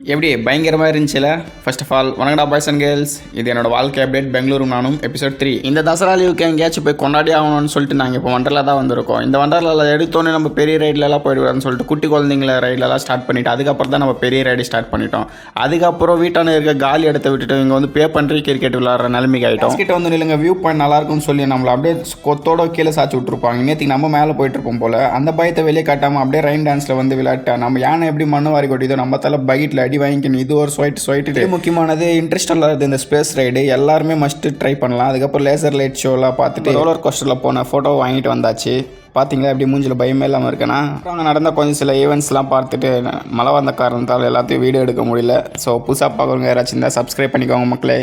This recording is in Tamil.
எப்படி? பயங்கரமாக இருந்துச்சுல? ஃபர்ஸ்ட் ஆஃப் ஆல் வணக்கடா பாய்ஸ் அண்ட் கேர்ள்ஸ் இது என்னோட வாழ்க்கை அப்டேட் பெங்களூரு நானும் எபிசோட் த்ரீ இந்த தசரா லீவுக்கு எங்கேயாச்சும் போய் கொண்டாடி ஆகணும்னு சொல்லிட்டு நாங்கள் இப்போ வண்டரில் தான் வந்திருக்கோம். இந்த வண்டரில் எடுத்தோன்னே நம்ம பெரிய ரைட்லலாம் போயிடுவோம்னு சொல்லிட்டு குட்டி குழந்தைங்கள ரைட்லலாம் ஸ்டார்ட் பண்ணிட்டு அதுக்கப்புறம் தான் நம்ம பெரிய ரைடு ஸ்டார்ட் பண்ணிட்டோம். அதுக்கப்புறம் வீட்டான இருக்க காலி இடத்த விட்டுட்டு இங்கே வந்து பே பண்ணுற கிரிக்கெட் விளாட்ற நிலைமைக்கு ஆகிட்டோம் கிட்ட வந்து இல்லைங்க வியூ பாயிண்ட் நல்லாயிருக்கும்னு சொல்லி நம்மளை அப்படியே கொத்தோட கீழே சாச்சி விட்ருப்பாங்க நேற்றுக்கு நம்ம மேலே போயிட்டு போல. அந்த பயத்தை வெளியே காட்டாமல் அப்படியே ரெயின் டான்ஸில் வந்து விளையாட்டா நம்ம யானை எப்படி மண்ணு வாரி கொட்டியதோ நம்ம தலை பைக்கில் அடி வாங்கிக்கணும். இது ஒரு ஸ்வைட் ஸ்வைட்டு முக்கியமானது இன்ட்ரெஸ்ட் இல்லாத இந்த ஸ்பேஸ் ரைடு எல்லாருமே மஸ்ட் ட்ரை பண்ணலாம். அதுக்கப்புறம் லேசர் லைட் ஷோலாம் பார்த்துட்டு ரோலர் கோஸ்டரில் போன ஃபோட்டோ வாங்கிட்டு வந்தாச்சு. பார்த்தீங்களா எப்படி மூஞ்சில் பயமே இல்லாமல் இருக்கேன்னா? அப்புறம் நடந்த கொஞ்சம் சில ஈவெண்ட்ஸ்லாம் பார்த்துட்டு மழை வந்த காரணத்தால் எல்லாத்தையும் வீடியோ எடுக்க முடியல. ஸோ புதுசாக பார்க்குறவங்க யாராச்சும் இருந்தால் சப்ஸ்கிரைப் பண்ணிக்கோங்க மக்களே.